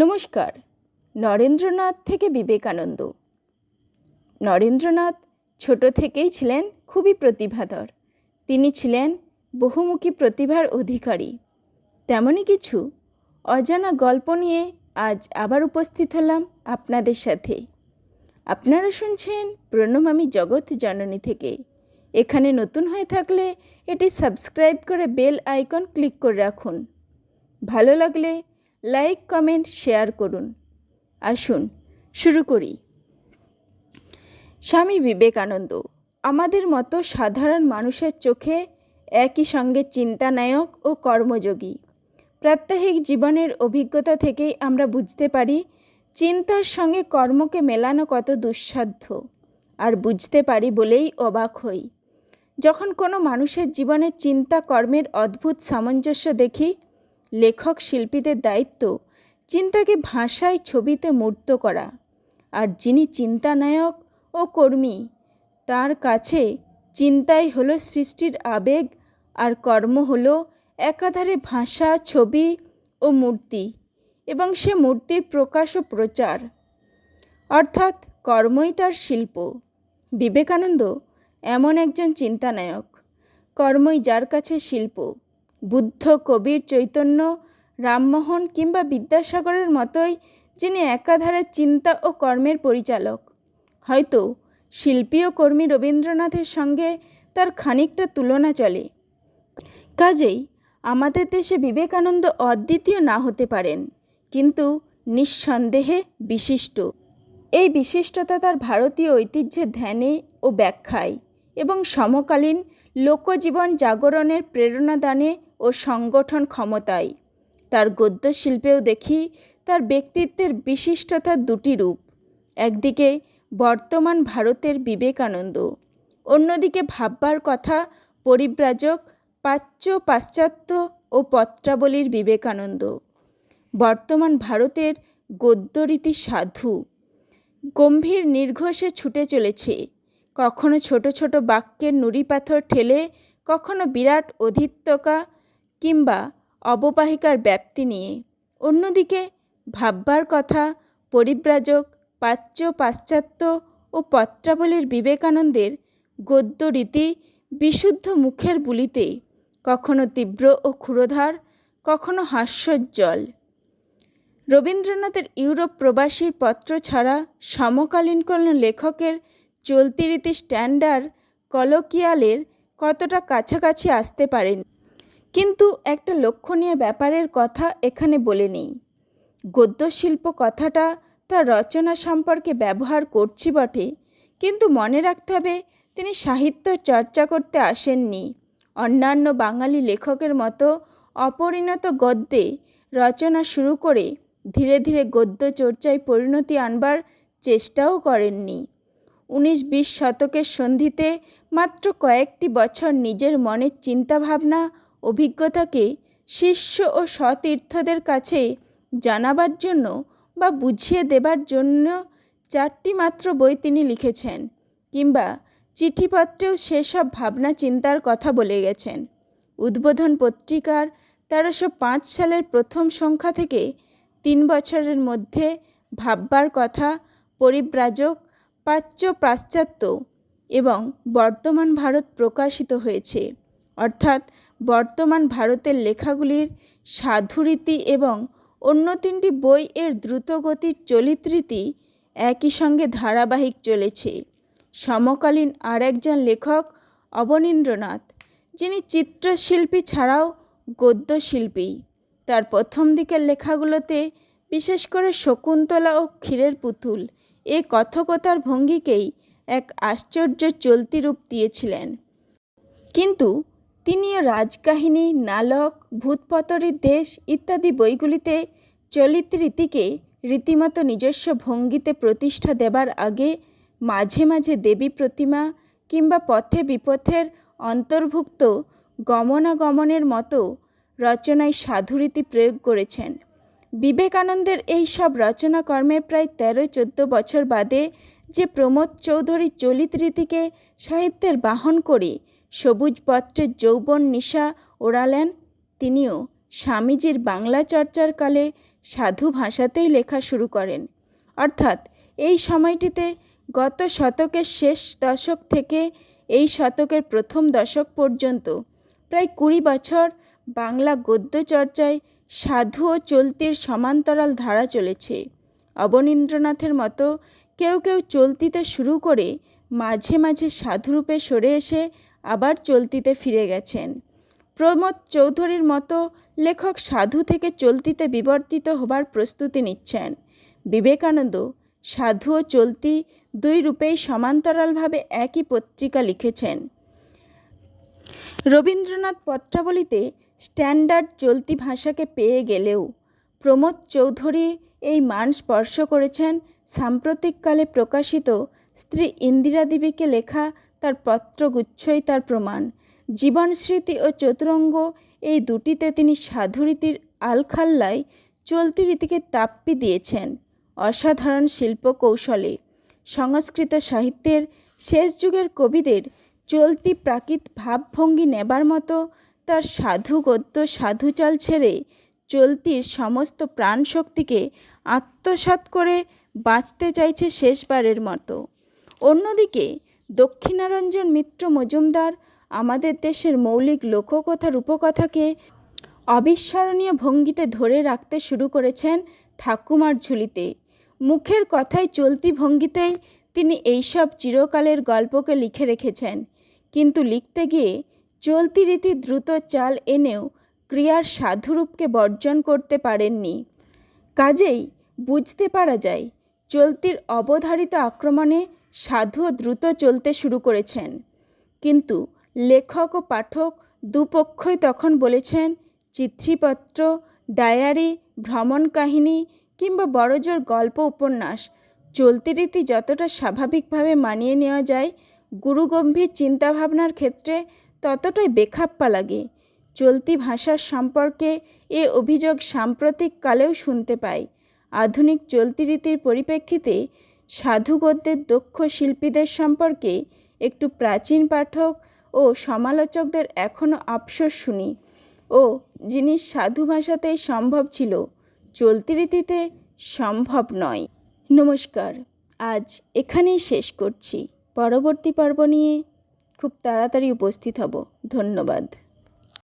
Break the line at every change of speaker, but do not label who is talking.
নমস্কার। নরেন্দ্রনাথ থেকে বিবেকানন্দ। নরেন্দ্রনাথ ছোট থেকেই ছিলেন খুবই প্রতিভাধর। তিনি ছিলেন বহুমুখী প্রতিভার অধিকারী। তেমনই কিছু অজানা গল্প নিয়ে আজ আবার উপস্থিত হলাম আপনাদের সাথে। আপনারা শুনছেন প্রণম আমি জগৎ জননী থেকে। এখানে নতুন হয়ে থাকলে এটি সাবস্ক্রাইব করে বেল আইকন ক্লিক করে রাখুন। ভালো লাগলে লাইক, কমেন্ট, শেয়ার করুন। আসুন, শুরু করি। স্বামী বিবেকানন্দ, আমাদের মতো সাধারণ মানুষের চোখে একই সঙ্গে চিন্তানায়ক ও কর্মযোগী। প্রাত্যহিক জীবনের অভিজ্ঞতা থেকেই আমরা বুঝতে পারি, চিন্তার সঙ্গে কর্মকে মেলানো কত দুঃসাধ্য। আর বুঝতে পারি বলেই অবাক হই। যখন কোনো মানুষের জীবনে চিন্তা কর্মের অদ্ভুত সামঞ্জস্য দেখি লেখক শিল্পীদের দায়িত্ব চিন্তাকে ভাষায় ছবিতে মূর্ত করা। আর যিনি চিন্তানায়ক ও কর্মী, তার কাছে চিন্তাই হলো সৃষ্টির আবেগ আর কর্ম হলো একাধারে ভাষা, ছবি ও মূর্তি এবং সে মূর্তির প্রকাশ ও প্রচার। অর্থাৎ কর্মই তার শিল্প। বিবেকানন্দ এমন একজন চিন্তানায়ক। কর্মই যার কাছে শিল্প। বুদ্ধ কবির চৈতন্য, রামমোহন কিংবা বিদ্যাসাগরের মতোই যিনি একাধারে চিন্তা ও কর্মের পরিচালক। হয়তো শিল্পী ও কর্মী রবীন্দ্রনাথের সঙ্গে তার খানিকটা তুলনা চলে। কাজেই আমাদের দেশে বিবেকানন্দ অদ্বিতীয় না হতে পারেন, কিন্তু নিঃসন্দেহে বিশিষ্ট। এই বিশিষ্টতা তার ভারতীয় ঐতিহ্যের ধ্যানে ও ব্যাখ্যায় এবং সমকালীন লোকজীবন জাগরণের প্রেরণাদানে ও সংগঠন ক্ষমতায়। তার গদ্য শিল্পেও দেখি তার ব্যক্তিত্বের বিশিষ্টতার দুটি রূপ। একদিকে বর্তমান ভারতের বিবেকানন্দ, অন্যদিকে ভাববার কথা পরিব্রাজক প্রাচ্য পাশ্চাত্য ও পত্রাবলীর বিবেকানন্দ। বর্তমান ভারতের গদ্যরীতি সাধু। গম্ভীর নির্ঘোষে ছুটে চলেছে। কখনো ছোট ছোট বাক্যের নুড়ি পাথর ঠেলে, কখনো বিরাট অধিত্যকা কিংবা অববাহিকার ব্যাপ্তি নিয়ে। অন্যদিকে ভাববার কথা পরিব্রাজক প্রাচ্য পাশ্চাত্য ও পত্রাবলীর বিবেকানন্দের গদ্য রীতি বিশুদ্ধ মুখের বুলিতে কখনো তীব্র ও ক্ষুরধার, কখনো হাস্যোজ্জ্বল। রবীন্দ্রনাথের ইউরোপ প্রবাসীর পত্র ছাড়া সমকালীন কোনো লেখকের চলতি রীতি স্ট্যান্ডার্ড কলোকিয়ালের কতটা কাছাকাছি আসতে পারেন কিন্তু একটা লক্ষণীয় ব্যাপারের কথা এখানে বলে নেই। গদ্যশিল্প কথাটা তার রচনা সম্পর্কে ব্যবহার করছি বটে, কিন্তু মনে রাখতে হবে তিনি সাহিত্য চর্চা করতে আসেননি। অন্যান্য বাঙালি লেখকের মতো অপরিণত গদ্যে রচনা শুরু করে ধীরে ধীরে গদ্য চর্চায় পরিণতি আনবার চেষ্টাও করেননি। উনিশ বিশ শতকের সন্ধিতে মাত্র কয়েকটি বছর নিজের মনের চিন্তাভাবনা অভিজ্ঞতাকে শিষ্য ও সতীর্থদের কাছে জানাবার জন্য বা বুঝিয়ে দেবার জন্য চারটি মাত্র বই তিনি লিখেছেন কিংবা চিঠিপত্রেও সেসব ভাবনা চিন্তার কথা বলে গেছেন। উদ্বোধন পত্রিকার তেরোশো পাঁচ সালের প্রথম সংখ্যা থেকে তিন বছরের মধ্যে ভাববার কথা, পরিব্রাজক প্রাচ্য পাশ্চাত্য এবং বর্তমান ভারত প্রকাশিত হয়েছে। অর্থাৎ বর্তমান ভারতের লেখাগুলির সাধুরীতি এবং অন্য তিনটি বই এর দ্রুতগতির চলিতরীতি একই সঙ্গে ধারাবাহিক চলেছে। সমকালীন আর একজন লেখক অবনীন্দ্রনাথ, যিনি চিত্রশিল্পী ছাড়াও গদ্যশিল্পী। তার প্রথম দিকের লেখাগুলোতে বিশেষ করে শকুন্তলা ও ক্ষীরের পুতুল এ কথকতার ভঙ্গিকেই এক আশ্চর্য চলতি রূপ দিয়েছিলেন। কিন্তু তিনিও রাজকাহিনী নালক ভূতপতরের দেশ ইত্যাদি বইগুলিতে চলিত রীতিকে রীতিমতো নিজস্ব ভঙ্গিতে প্রতিষ্ঠা দেবার আগে মাঝে মাঝে দেবী প্রতিমা কিংবা পথে বিপথের অন্তর্ভুক্ত গমনাগমনের মতো রচনায় সাধুরীতি প্রয়োগ করেছেন। বিবেকানন্দের এই সব রচনাকর্মের প্রায় তেরো চোদ্দ বছর বাদে যে প্রমোদ চৌধুরী চলিত রীতিকে সাহিত্যের বাহন করে সবুজ পত্রের যৌবন নিশা ওড়ালেন তিনিও। স্বামীজির বাংলা চর্চার কালে সাধু ভাষাতেই লেখা শুরু করেন। অর্থাৎ এই সময়টিতে গত শতকের শেষ দশক থেকে এই শতকের প্রথম দশক পর্যন্ত প্রায় কুড়ি বছর বাংলা গদ্য চর্চায় সাধু ও চলতির সমান্তরাল ধারা চলেছে। অবনীন্দ্রনাথের মতো কেউ কেউ চলতিতে শুরু করে মাঝে মাঝে সাধুরূপে সরে এসে আবার চলতিতে ফিরে গেছেন। প্রমোদ চৌধুরীর মতো লেখক সাধু থেকে চলতিতে বিবর্তিত হবার প্রস্তুতি নিচ্ছেন। বিবেকানন্দ, সাধু ও চলতি দুই রূপেই সমান্তরালভাবে একই পত্রিকা লিখেছেন। রবীন্দ্রনাথ পত্রাবলীতে স্ট্যান্ডার্ড চলতি ভাষাকে পেয়ে গেলেও প্রমোদ চৌধুরী এই মান স্পর্শ করেছেন সাম্প্রতিককালে প্রকাশিত স্ত্রী ইন্দিরা দেবীকে লেখা তার পত্রগুচ্ছই তার প্রমাণ। জীবন স্মৃতি ও চতুরঙ্গ এই দুটিতে তিনি সাধুরীতির আলখাল্লায় চলতি রীতিকে তাপ্পি দিয়েছেন। অসাধারণ শিল্প কৌশলে সংস্কৃত সাহিত্যের শেষ যুগের কবিদের চলতি প্রাকৃত ভাবভঙ্গি নেবার মতো তার সাধু গদ্য সাধুচাল ছেড়ে চলতির সমস্ত প্রাণশক্তিকে আত্মসাৎ করে বাঁচতে চাইছে শেষবারের মতো। অন্যদিকে দক্ষিণারঞ্জন মিত্র মজুমদার আমাদের দেশের মৌলিক লোককথা রূপকথাকে অবিস্মরণীয় ভঙ্গিতে ধরে রাখতে শুরু করেছেন ঠাকুমার ঝুলিতে। মুখের কথায় চলতি ভঙ্গিতেই তিনি এইসব চিরকালের গল্পকে লিখে রেখেছেন। কিন্তু লিখতে গিয়ে চলতি রীতি দ্রুত চাল এনেও ক্রিয়ার সাধুরূপকে বর্জন করতে পারেননি। কাজেই বুঝতে পারা যায়, চলতির অবধারিত আক্রমণে সাধুও দ্রুত চলতে শুরু করেছেন। কিন্তু লেখক ও পাঠক দুপক্ষই তখন বলেছেন, চিঠিপত্র, ডায়ারি, ভ্রমণ কাহিনী কিংবা বড়জোর গল্প উপন্যাস চলতি রীতি যতটা স্বাভাবিকভাবে মানিয়ে নেওয়া যায়, গুরুগম্ভীর চিন্তাভাবনার ক্ষেত্রে ততটাই বেখাপ্পা লাগে। চলতি ভাষার সম্পর্কে এ অভিযোগ সাম্প্রতিক কালেও শুনতে পাই। আধুনিক চলতি রীতির পরিপ্রেক্ষিতে সাধু গদ্যের দক্ষ শিল্পীদের সম্পর্কে একটু প্রাচীন পাঠক ও সমালোচকদের এখনও আফসোস শুনি। ও জিনিস সাধু ভাষাতেই সম্ভব ছিল, চলতি রীতিতে সম্ভব নয়। নমস্কার, আজ এখানেই শেষ করছি। পরবর্তী পর্ব নিয়ে খুব তাড়াতাড়ি উপস্থিত হব। ধন্যবাদ।